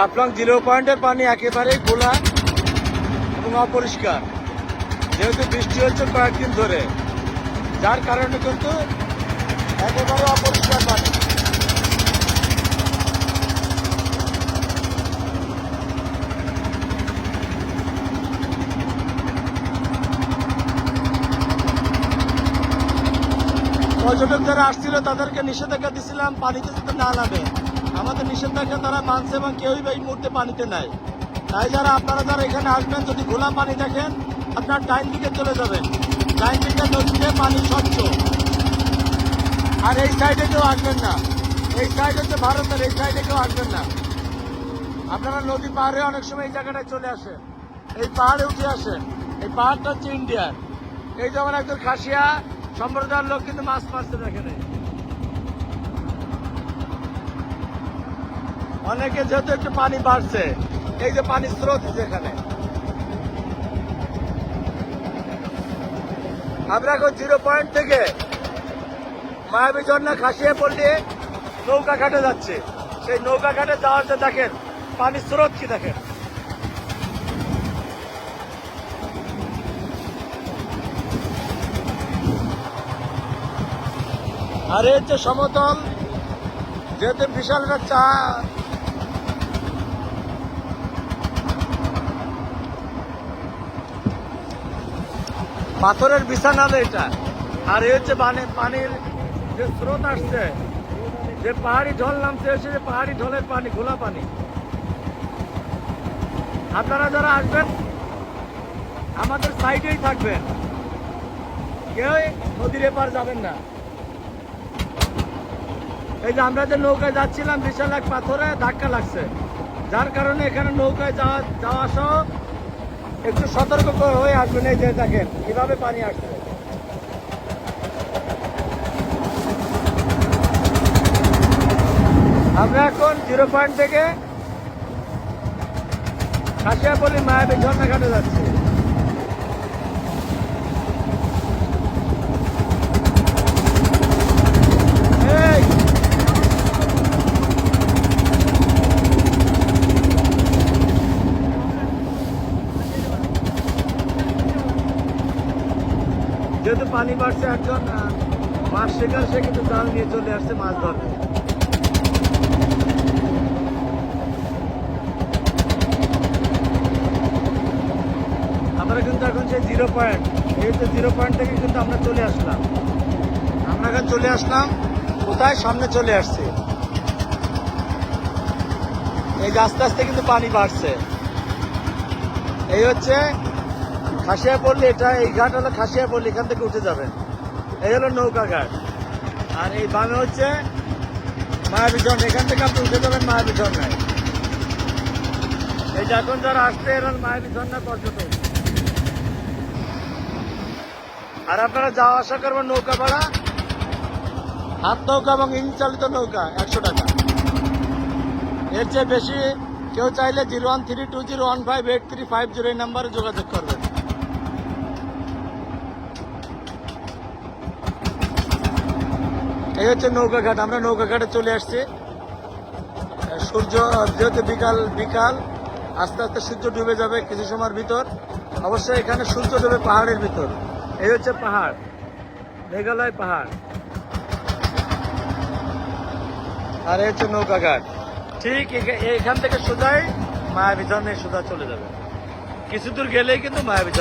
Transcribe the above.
Jaflong zero পয়েন্টের পানি একেবারেই খোলা এবং অপরিষ্কার। যেহেতু বৃষ্টি হচ্ছে কয়েকদিন ধরে, যার কারণে কিন্তু একেবারে অপরিষ্কার পানি। পর্যটক আসছিল, তাদেরকে নিষেধাজ্ঞা দিছিলাম, পানিতে যাতে না নামে। আমাদের নিষেধাজ্ঞা তারা মানছে এবং কেউই এই মুহূর্তে পানিতে নাই। তাই যারা, আপনারা যারা এখানে আসবেন, যদি খোলা পানি দেখেন, আপনার ডাইন দিকে চলে যাবেন। ডাইন দিকে নদীতে পানি স্বচ্ছ। আর এই সাইডে কেউ আসবেন না। এই সাইড হচ্ছে ভারতের, এই সাইডে কেউ আসবেন না। আপনারা নদী পাহাড়ে অনেক সময় এই জায়গাটায় চলে আসেন এই পাহাড়ে উঠে আসেন এই পাহাড়টা হচ্ছে ইন্ডিয়ার। এই যেমন একজন খাসিয়া, সম্প্রদায়ের লোক কিন্তু মাছ মারছে দেখেন অনেকে যেহেতু একটু পানি বাড়ছে, এই যে পানির স্রোত যেখানে আমরা এখন জিরো পয়েন্ট থেকে মায়াবী ঝর্ণা খাসিয়ে পড়লে নৌকা ঘাটে যাচ্ছে। সেই নৌকা ঘাটে যাওয়ার যে দেখেন, পানির স্রোত কি দেখেন? আর এই হচ্ছে সমতল, যেহেতু বিশাল একটা চা পাথরের বিছানা এটা। আর এই হচ্ছে পানি পানির যে স্রোত আসছে, যে পাহাড়ি ঢল নামছে এসে যে পাহাড়ি ঢলের পানি খোলা পানি। আপনারা যারা আসবেন, আমাদের সাইডেই থাকবেন। কেউ নদীর এপার যাবেন না। এই যে আমরা যে নৌকায় যাচ্ছিলাম, বিশাল এক পাথরে ধাক্কা লাগছে। যার কারণে এখানে নৌকায় যাওয়া যাওয়া সহ একটু সতর্ক হয়ে আসবেন, এই যে দেখেন, কীভাবে পানি আসবে আমরা এখন জিরো পয়েন্ট থেকে খাসিয়াপল্লি মায়াবী ঝর্ণা ঘাটে যাচ্ছি এই যেহেতু পানি বাড়ছে একজন মাছ শিকার সে কিন্তু জাল নিয়ে চলে আসছে মাছ ধরতে। আমরা কিন্তু এখন সেই জিরো পয়েন্ট এই জিরো পয়েন্ট থেকে কিন্তু আমরা চলে আসলাম। আমরা এখন চলে আসলাম, কোথায়? সামনে চলে আসছে। এই আস্তে আস্তে কিন্তু পানি বাড়ছে। এই হচ্ছে খাসিয়া পল্লী, এটা এই ঘাট হলো খাসিয়া পল্লী, এখান থেকে উঠে যাবেন। এই হলো নৌকা ঘাট। আর এই বামে হচ্ছে মায়াবী এখান থেকে আপনি উঠে যাবেন মায়াবী ঝর্ণায়। এই যে এখন যারা আসছে, এরা হলো মায়াবী ঝর্ণা পর্যটক। আর আপনারা যাওয়া আসা করবেন নৌকা ভাড়া, হাত নৌকা এবং ইঞ্জিন চালিত নৌকা, একশো টাকা। এর চেয়ে বেশি কেউ চাইলে zero one three two zero one five eight three five zero এই নাম্বারে যোগাযোগ করবেন। এই হচ্ছে নৌকাঘাট, আমরা নৌকাঘাটে চলে আসছি। সূর্য যেহেতু বিকাল বিকাল, আস্তে আস্তে সূর্য ডুবে যাবে কিছু সময়ের ভিতর। অবশ্যই এখানে সূর্য ডুবে পাহাড়ের ভিতর। এই হচ্ছে পাহাড়, মেঘালয় পাহাড়। আর এই হচ্ছে নৌকাঘাট। ঠিক এখান থেকে সোজাই মায়াবী সোজা চলে যাবে। কিছু দূর গেলেই কিন্তু মায়াবী